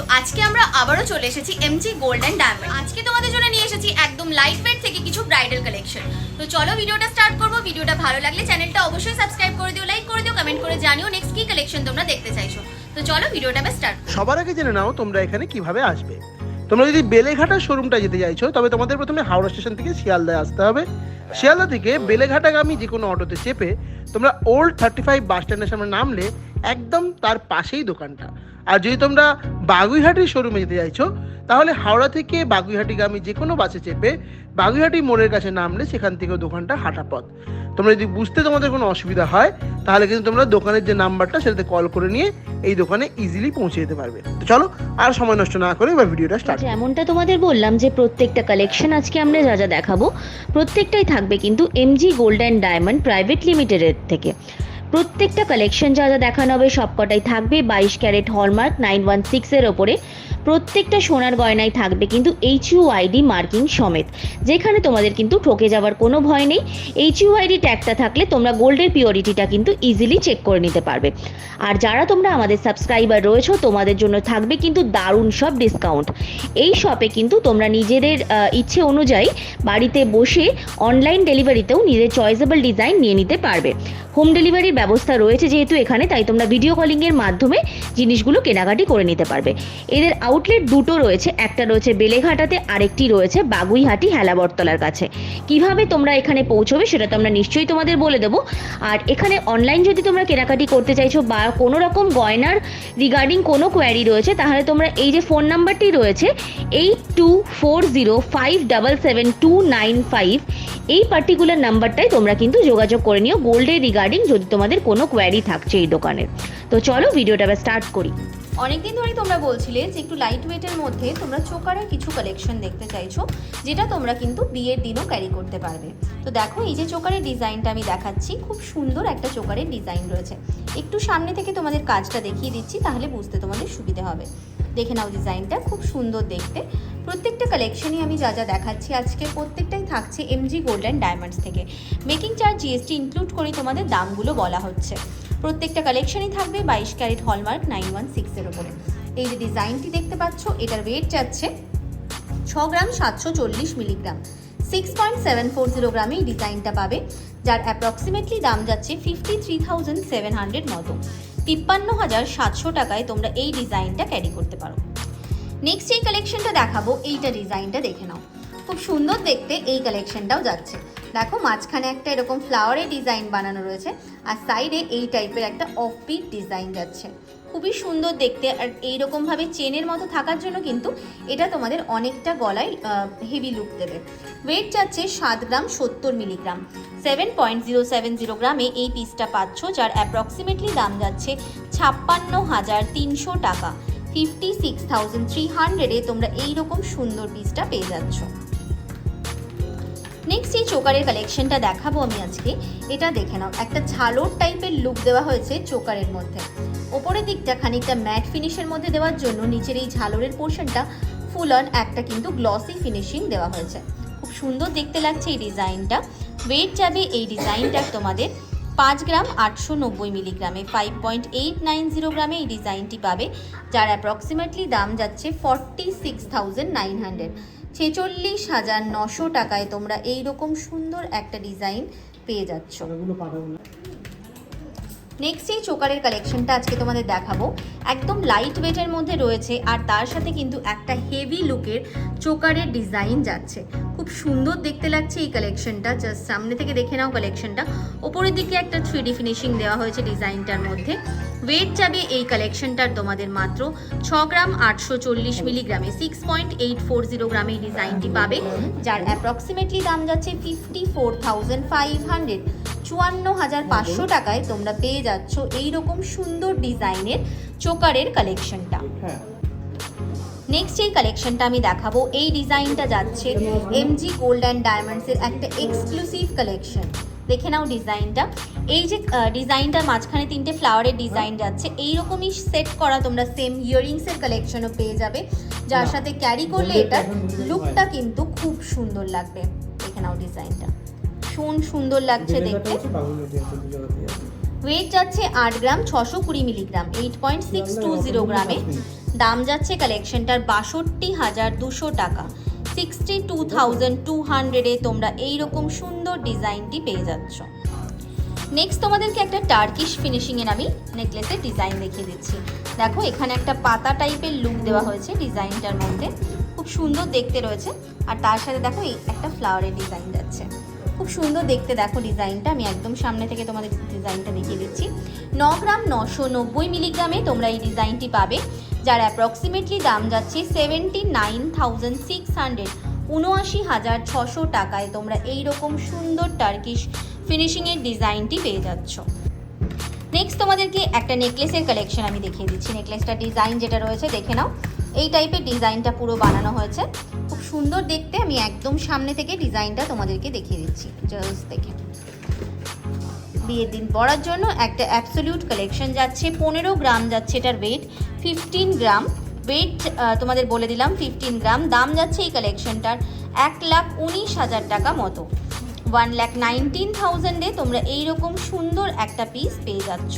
তো আজকে আমরা আবারও চলে এসেছি এমজি গোল্ড অ্যান্ড ডায়মন্ড আজকে তোমাদের জন্য নিয়ে এসেছি একদম লাইট ওয়েট থেকে কিছু ব্রাইডাল কালেকশন তো চলো ভিডিওটা স্টার্ট করব। ভিডিওটা ভালো লাগলে চ্যানেলটা অবশ্যই সাবস্ক্রাইব করে দিও লাইক করে দিও কমেন্ট করে জানিও নেক্সট কি কালেকশন তোমরা দেখতে চাইছো। তো চলো ভিডিওটা এবার স্টার্ট সবার আগে জেনে নাও তোমরা এখানে কীভাবে আসবে। তোমরা যদি বেলেঘাটা শোরুমটা যেতে চাইছো, তবে তোমাদের প্রথমে হাওড়া স্টেশন থেকে শিয়ালদায় আসতে হবে। শিয়ালদা থেকে বেলেঘাটাগামী যে কোনো অটোতে চেপে তোমরা ওল্ড থার্টি ফাইভ বাস স্ট্যান্ডের সামনে নামলে একদম তার পাশেই দোকানটা। আর যদি তোমরা বাগুইহাটির শোরুমে যেতে চাইছো তাহলে হাওড়া থেকে বাগুইহাটিগামী যে কোনো বাসে চেপে বাগুইহাটি মোড়ের কাছে নামলে সেখান থেকেও দোকানটা হাঁটা পথ। তোমরা যদি বুঝতে তোমাদের কোনো অসুবিধা হয় তাহলে কিন্তু তোমরা দোকানের যে নাম্বারটা সেটাতে কল করে নিয়ে এই দোকানে ইজিলি পৌঁছে যেতে পারবে। তো চলো আর সময় নষ্ট না করে এবার ভিডিওটা স্টার্ট যেমনটা তোমাদের বললাম যে প্রত্যেকটা কালেকশন আজকে আমরা যা যা দেখাবো প্রত্যেকটাই থাকবে কিন্তু MG gold and diamond private লিমিটেডের থেকে। প্রত্যেকটা কালেকশন যা যা দেখানো হবে সবকটাই থাকবে বাইশ ক্যারেট হলমার্ক নাইন ওয়ান সিক্সের ওপরে। প্রত্যেকটা সোনার গয়নায় থাকবে কিন্তু এইচ আইডি মার্কিং সমেত। যেখানে তোমাদের কিন্তু ঠকে যাওয়ার কোনো ভয় নেই। এইচ আইডি ট্যাগটা থাকলে তোমরা গোল্ডের পিওরিটিটা কিন্তু ইজিলি চেক করে নিতে পারবে। আর যারা তোমরা আমাদের সাবস্ক্রাইবার রয়েছো, তোমাদের জন্য থাকবে কিন্তু দারুণ সব ডিসকাউন্ট এই শপে কিন্তু তোমরা নিজেদের ইচ্ছে অনুযায়ী বাড়িতে বসে অনলাইন ডেলিভারিতেও নিজের চয়েসেবল ডিজাইন নিয়ে নিতে পারবে। হোম ডেলিভারির ব্যবস্থা রয়েছে যেহেতু এখানে, তাই তোমরা ভিডিও কলিংয়ের মাধ্যমে জিনিসগুলো কেনাকাটি করে নিতে পারবে। এদের আউটলেট দুটো রয়েছে। একটা রয়েছে বেলেঘাটাতে, আরেকটি রয়েছে বাগুইহাটি হেলাবরতলার কাছে। কীভাবে তোমরা এখানে পৌঁছবে সেটা তো আমরা নিশ্চয়ই তোমাদের বলে দেবো। আর এখানে অনলাইন যদি তোমরা কেনাকাটি করতে চাইছো বা কোনো রকম গয়নার রিগার্ডিং কোনো কোয়ারি রয়েছে, তাহলে তোমরা এই যে ফোন নাম্বারটি রয়েছে eight two four zero five double seven two nine five এই পার্টিকুলার নাম্বারটাই তোমরা কিন্তু যোগাযোগ করে নিও। গোল্ডের রিগার্ডিং যদি তোমাদের কোনো কোয়ারি থাকছে এই দোকানের। তো চলো ভিডিওটা স্টার্ট করি। অনেকদিন ধরেই তোমরা বলছিলে যে একটু লাইট ওয়েটের মধ্যে তোমরা চোকারের কিছু কালেকশন দেখতে চাইছো, যেটা তোমরা কিন্তু বিয়ের দিনও ক্যারি করতে পারবে। তো দেখো, এই যে চোকারের ডিজাইনটা আমি দেখাচ্ছি, খুব সুন্দর একটা চোকারের ডিজাইন রয়েছে। একটু সামনে থেকে তোমাদের কাজটা দেখিয়ে দিচ্ছি, তাহলে বুঝতে তোমাদের সুবিধে হবে। দেখে নাও ডিজাইনটা খুব সুন্দর দেখতে। প্রত্যেকটা কালেকশনই আমি যা যা দেখাচ্ছি আজকে, প্রত্যেকটাই থাকছে এমজি গোল্ড অ্যান্ড ডায়মন্ডস থেকে। মেকিং চার্জ জিএসটি ইনক্লুড করে তোমাদের দামগুলো বলা হচ্ছে। প্রত্যেকটা কালেকশনই থাকবে বাইশ ক্যারেট হলমার্ক নাইন ওয়ান সিক্সের ওপরে এই যে ডিজাইনটি দেখতে পাচ্ছ, এটার ওয়েট যাচ্ছে ছ গ্রাম সাতশো চল্লিশ milligram. Six point seven four zero গ্রামে এই ডিজাইনটা পাবে, যার অ্যাপ্রক্সিমেটলি দাম যাচ্ছে fifty three thousand seven hundred মতো। তিপ্পান্ন হাজার সাতশো টাকায় তোমরা এই ডিজাইনটা ক্যারি করতে পারো। নেক্সট এই কালেকশনটা দেখাবো, এইটা ডিজাইনটা দেখে নাও। খুব সুন্দর দেখতে এই কালেকশনটাও যাচ্ছে। দেখো, মাঝখানে একটা এরকম ফ্লাওয়ারের ডিজাইন বানানো রয়েছে, আর সাইডে এই টাইপের একটা অফ পিট ডিজাইন যাচ্ছে। খুবই সুন্দর দেখতে আর এইরকমভাবে চেনের মতো থাকার জন্য কিন্তু এটা তোমাদের অনেকটা গলায় হেভি লুক দেবে। ওয়েট যাচ্ছে সাত গ্রাম সত্তর milligram seven point zero seven zero গ্রামে এই পিসটা পাচ্ছ, যার অ্যাপ্রক্সিমেটলি দাম যাচ্ছে ছাপ্পান্ন হাজার তিনশো টাকা। ফিফটি সিক্স থাউজেন্ড থ্রি হান্ড্রেডে তোমরা এইরকম সুন্দর পিসটা পেয়ে যাচ্ছ। নেক্সট এই চোকারের কালেকশনটা দেখাবো আমি আজকে। এটা দেখে নাও, একটা ঝালোর টাইপের লুক দেওয়া হয়েছে চোকারের মধ্যে। ওপরের দিকটা খানিকটা ম্যাট ফিনিশের মধ্যে দেওয়ার জন্য নিচের এই ঝালরের পোর্শনটা ফুল অন একটা কিন্তু গ্লসি ফিনিশিং দেওয়া হয়েছে। খুব সুন্দর দেখতে লাগছে এই ডিজাইনটা। ওয়েট যাবে এই ডিজাইনটা তোমাদের পাঁচ গ্রাম আটশো নব্বই মিলিগ্রামে five point eight nine zero গ্রামে এই ডিজাইনটি পাবে, যার অ্যাপ্রক্সিমেটলি দাম যাচ্ছে forty six thousand nine hundred ছেচল্লিশ হাজার নশো টাকায় তোমরা এই রকম সুন্দর একটা ডিজাইন পেয়ে যাচ্ছ। নেক্সট এই চোকারের কালেকশনটা আজকে তোমাদের দেখাবো। একদম লাইট ওয়েটের মধ্যে রয়েছে, আর তার সাথে কিন্তু একটা হেভি লুকের চোকারের ডিজাইন যাচ্ছে। খুব সুন্দর দেখতে লাগছে এই কালেকশনটা জাস্ট সামনে থেকে দেখে নাও কালেকশনটা ওপরের দিকে একটা থ্রি ফিনিশিং দেওয়া হয়েছে ডিজাইনটার মধ্যে। ওয়েট যাবে এই কালেকশনটার তোমাদের মাত্র ছ গ্রাম আটশো চল্লিশ মিলিগ্রামে six point eight four zero গ্রামে ডিজাইনটি পাবে, যার অ্যাপ্রক্সিমেটলি দাম যাচ্ছে fifty four thousand five hundred চুয়ান্ন হাজার পাঁচশো টাকায় তোমরা পেয়ে যাচ্ছ এইরকম সুন্দর ডিজাইনের চোকারের কালেকশনটা নেক্সট এই কালেকশনটা আমি দেখাবো। এই ডিজাইনটা যাচ্ছে এমজি গোল্ড অ্যান্ড ডায়মন্ডসের একটা এক্সক্লুসিভ কালেকশন দেখে নাও ডিজাইনটা। এই যে ডিজাইনটার মাঝখানে তিনটে ফ্লাওয়ারের ডিজাইন যাচ্ছে। এইরকমই সেট করা তোমরা সেম ইয়ারিংসের কালেকশনও পেয়ে যাবে। যার সাথে ক্যারি করলে এটার লুকটা কিন্তু খুব সুন্দর লাগবে। দেখে নাও ডিজাইনটা। ভীষণ সুন্দর লাগছে দেখতে। ওয়েট যাচ্ছে আট গ্রাম ছশো কুড়ি milligram eight point six two zero গ্রামে। দাম যাচ্ছে কালেকশনটার বাষট্টি হাজার দুশো টাকা। সিক্সটি টু থাউজেন্ড টু হান্ড্রেডে তোমরা এইরকম সুন্দর ডিজাইনটি পেয়ে যাচ্ছ। নেক্সট তোমাদেরকে একটা টার্কিশ ফিনিশিংয়ের আমি নেকলেসের ডিজাইন দেখিয়ে দিচ্ছি। দেখো, এখানে একটা পাতা টাইপের লুক দেওয়া হয়েছে ডিজাইনটার মধ্যে। খুব সুন্দর দেখতে রয়েছে। আর তার সাথে দেখো এই একটা ফ্লাওয়ারের ডিজাইন যাচ্ছে। খুব সুন্দর দেখতে দেখো ডিজাইনটা আমি একদম সামনে থেকে তোমাদের ডিজাইনটা দেখিয়ে দিচ্ছি। ন গ্রাম নশো নব্বই মিলিগ্রামে তোমরা এই ডিজাইনটি পাবে, যার অ্যাপ্রক্সিমেটলি দাম যাচ্ছে seventy nine thousand six hundred উনআশি হাজার ছশো টাকায় তোমরা এই রকম সুন্দর টার্কিশ ফিনিশিংয়ের ডিজাইনটি পেয়ে যাচ্ছ। নেক্সট তোমাদেরকে একটা নেকলেসের কালেকশন আমি দেখিয়ে দিচ্ছি। নেকলেসটার ডিজাইন যেটা রয়েছে, দেখে নাও। এই টাইপের ডিজাইনটা পুরো বানানো হয়েছে। খুব সুন্দর দেখতে, আমি একদম সামনে থেকে ডিজাইনটা তোমাদেরকে দেখিয়ে দিচ্ছি। জাস্ট দেখে বিয়ের দিন পরার জন্য একটা অ্যাবসলিউট কালেকশন যাচ্ছে, পনেরো গ্রাম যাচ্ছে এটার ওয়েট ফিফটিন গ্রাম। ওয়েট তোমাদের বলে দিলাম ফিফটিন গ্রাম। দাম যাচ্ছে এই কালেকশনটার এক লাখ উনিশ হাজার টাকা মতো। ওয়ান লাখ নাইনটিন থাউজেন্ডে তোমরা এইরকম সুন্দর একটা পিস পেয়ে যাচ্ছ।